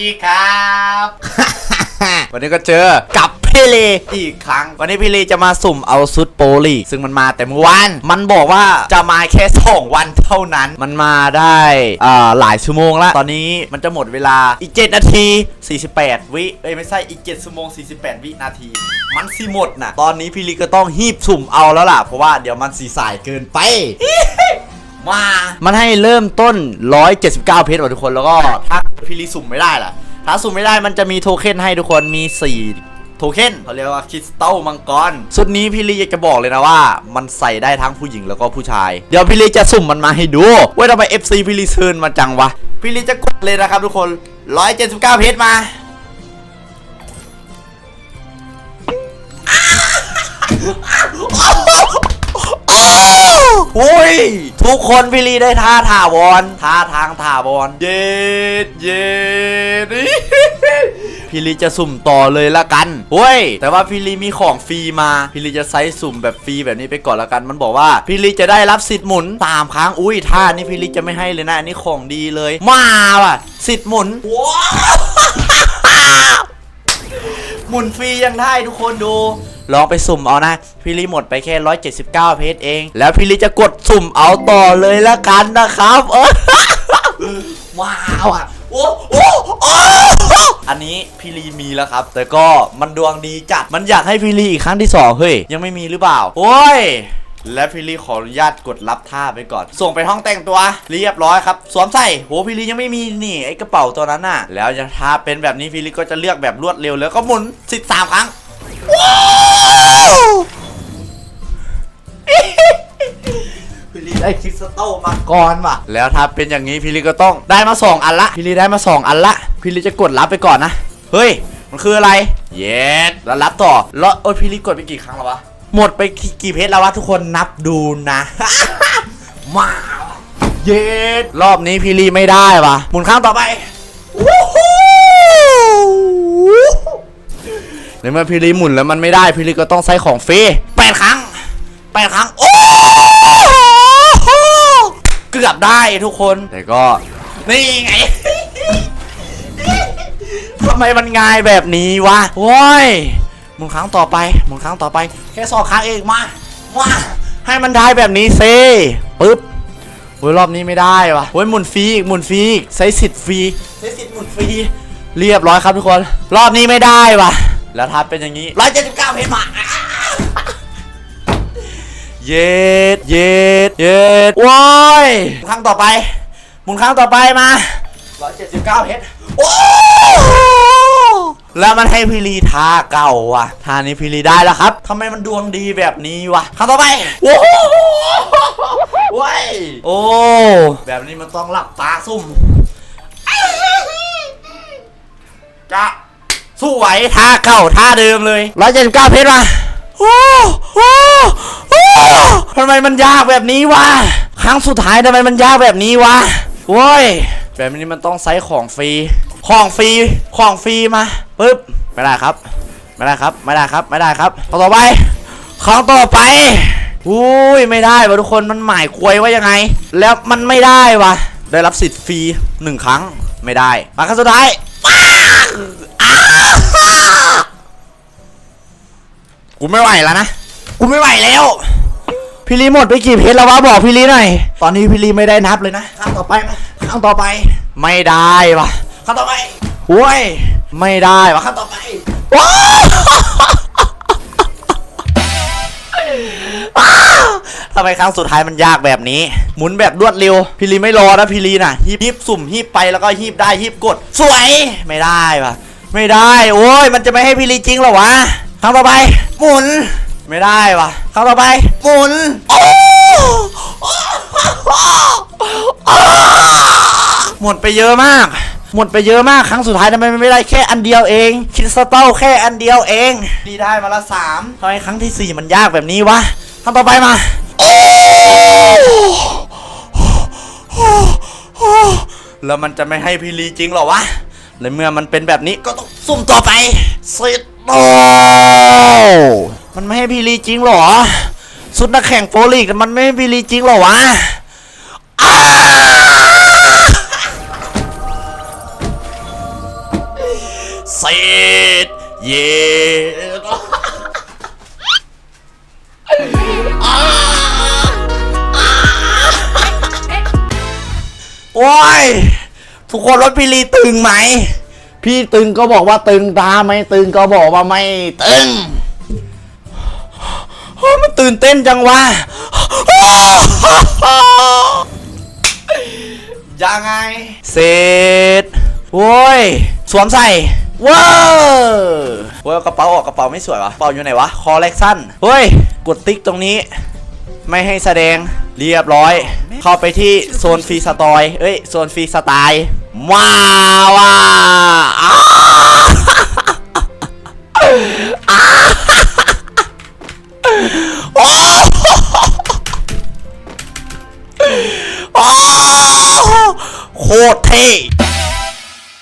ดีครับ วันนี้ก็เจอกับพี่ลีอีกครั้ง วันนี้พี่ลีจะมาสุ่มเอาซุดโปรลีกซึ่งมันมาแต่เมื่อวานมันบอกว่าจะมาแค่สองวันเท่านั้น มันมาได้อ่าหลายชั่วโมงละตอนนี้มันจะหมดเวลาอีก 7 นาที 48 วิเอ้ยไม่ใช่อีก 7ชั่วโมง 48 วินาที มันสิหมดนะตอนนี้พี่ลีก็ต้องฮีบสุ่มเอาแล้วล่ะเพราะว่าเดี๋ยวมันสีสายเกินไป มามันให้เริ่มต้น 179 เพชรว่ะทุกคนแล้วก็ถ้าพี่ลีสุ่มไม่ได้ล่ะ ถ้าสุ่มไม่ได้มันจะมีโทเค็นให้ทุกคนมี 4 โทเค็นเขาเรียกว่าคริสตัลมังกรสุดนี้พี่ลีอยากจะบอกเลยนะว่า มันใส่ได้ทั้งผู้หญิงแล้วก็ผู้ชาย เดี๋ยวพี่ลีจะสุ่มมันมาให้ดูว่าทำไม FC พี่ลีเชิญมาจังวะพี่ลีจะกดเลยนะครับทุกคน 179 เพชรมาโอ้ย ทุกคนพี่ลีได้ท่าถาวรท่าทางถาวรเย็ดเย็ด พี่ลีจะสุ่มต่อเลยละกันเฮ้ย แต่ว่าพี่ลีมีของฟรีมา พี่ลีจะไซส์สุ่มแบบฟรีแบบนี้ไปก่อนละกัน มันบอกว่าพี่ลีจะได้รับสิทธิ์หมุนสามครั้ง อุ้ยท่านี้พี่ลีจะไม่ให้เลยนะ อันนี้ของดีเลย มาว่ะ สิทธิ์หมุนว้าว หมุนฟรียังได้ทุกคนดู ลองไปสุ่มเอานะ พี่ลีหมดไปแค่ 179 เพชรเอง แล้วพี่ลีจะกดสุ่มเอาต่อเลยละกันนะครับเออว้าวอะโอ้โอ้โอ้อันนี้พี่ลีมีแล้วครับ แต่ก็มันดวงดีจัด มันอยากให้พี่ลีอีกครั้งที่สองเฮ้ย ยังไม่มีหรือเปล่า โอ้ย และพี่ลีขออนุญาตกดรับท่าไปก่อน ส่งไปห้องแต่งตัวเรียบร้อยครับสวมใส่โหพี่ลียังไม่มีนี่ไอกระเป๋าตัวนั้นน่ะ แล้วจะถ้าเป็นแบบนี้พี่ลีก็จะเลือกแบบรวดเร็วแล้วก็หมุน13ครั้งว้าวพี่ลีได้คริสตัลมาก่อนว่ะ แล้วถ้าเป็นอย่างนี้พี่ลีก็ต้องได้มาสองอันละพี่ลีได้มาสองอันละพี่ลีจะกดรับไปก่อนนะเฮ้ยมันคืออะไร เย็ดแล้วรับต่อแล้วโอ้ยพี่ลีกดไปกี่ครั้งแล้ววะ หมดไปกี่กี่เพชรแล้ววะทุกคนนับดูนะ มาเย็ดรอบนี้พี่ลีไม่ได้ว่ะหมุนครั้งต่อไปวู้ฮู้ในเมื่อพี่ลีหมุนแล้วมันไม่ได้พี่ลีก็ต้องใช้ของฟรีแปดครั้งแปดครั้งโอ้โหเกือบได้ทุกคนแต่ก็นี่ไงทำไมมันง่ายแบบนี้วะโอ้ย หมุนครั้งต่อไป หมุนครั้งต่อไป แค่สองครั้งเองมามาให้มันได้แบบนี้เซปึ๊บโอ้ยรอบนี้ไม่ได้วะโอ้ยหมุนฟรีอีกหมุนฟรีอีกใช้สิทธิ์ฟรีใช้สิทธิ์หมุนฟรีเรียบร้อยครับทุกคน รอบนี้ไม่ได้วะแล้วถ้าเป็นอย่างนี้ร้อยเจ็ดสิบเก้าเพชรมาอะเย็ดเย็ดเย็ดโว้ยหมุนครั้งต่อไปหมุนครั้งต่อไปมาร้อยเจ็ดสิบเก้าเพชรโอ้ แล้วมันให้พี่ลีทาเก่าว่ะทานี้พี่ลีได้แล้วครับทำไมมันดวงดีแบบนี้วะครั้งต่อไปโอ้โหเว้ยโอ้แบบนี้มันต้องหลับตาซุ่มจะสู้ไหวท่าเก่าท่าเดิมเลยร้อยเจ็ดสิบเก้าเพชรมาโอ้โอ้โอ้ทำไมมันยากแบบนี้วะครั้งสุดท้ายทำไมมันยากแบบนี้วะโว้ยแบบนี้มันต้องใช้ของฟรี ของฟรีของฟรีมาปึ๊บไม่ได้ครับ ไม่ได้ครับ ไม่ได้ครับ ไม่ได้ครับครั้งต่อไปครั้งต่อไปอุ้ยไม่ได้วะทุกคนมันหมายควยว่ายังไง แล้วมันไม่ได้วะได้รับสิทธิ์ฟรีหนึ่งครั้งไม่ได้มาครั้งสุดท้ายกูไม่ไหวแล้วนะกูไม่ไหวแล้วพี่ลีหมดไปกี่เพชรแล้ววะบอกพี่ลีหน่อย ตอนนี้พี่ลีไม่ได้นับเลยนะครั้งต่อไปมาครั้งต่อไป ไม่ได้วะ ครั้งต่อไปโว้ยไม่ได้วะครั้งต่อไปว้าทำไมครั้งสุดท้ายมันยากแบบนี้ หมุนแบบรวดเร็วพี่ลีไม่รอนะพี่ลีน่ะฮีบฮีบสุ่มฮีบไปแล้วก็ฮีบได้ฮีบกด สวย ไม่ได้วะไม่ได้โอ้ยมันจะไม่ให้พี่ลีจริงหรอวะครั้งต่อไป หมุน ไม่ได้วะครั้งต่อไป หมุนหมดไปเยอะมาก หมดไปเยอะมากครั้งสุดท้ายทำไมมันไม่ได้แค่อันเดียวเองคริสตัลแค่อันเดียวเองดีได้มาละสามทำไมครั้งที่สี่มันยากแบบนี้วะครั้งต่อไปมาโอ้แล้วมันจะไม่ให้พี่ลีจริงเหรอวะในเมื่อมันเป็นแบบนี้ก็ต้องสุ่มต่อไปสิทโตมันไม่ให้พี่ลีจริงเหรอสุดนักแข่งโปรลีกมันไม่ให้พี่ลีจริงเหรอวะ โอ้ย ทุกคนรถพี่ลีตึงไหม พี่ตึงก็บอกว่าตึงตาไม่ตึงก็บอกว่าไม่ตึงโอ้ยมันตื่นเต้นจังวะยังไง เสร็จโว้ย สวมใส่ว้าวโว้ยเอากระเป๋าออกกระเป๋าไม่สวยวะกระเป๋าอยู่ไหนวะ คอเล็กสั้นเฮ้ย กดติ๊กตรงนี้ ไม่ให้แสดง เรียบร้อย เข้าไปที่โซนฟรีสไตล์เอ้ยโซนฟรีสไตล์ว้าวว้าโคตร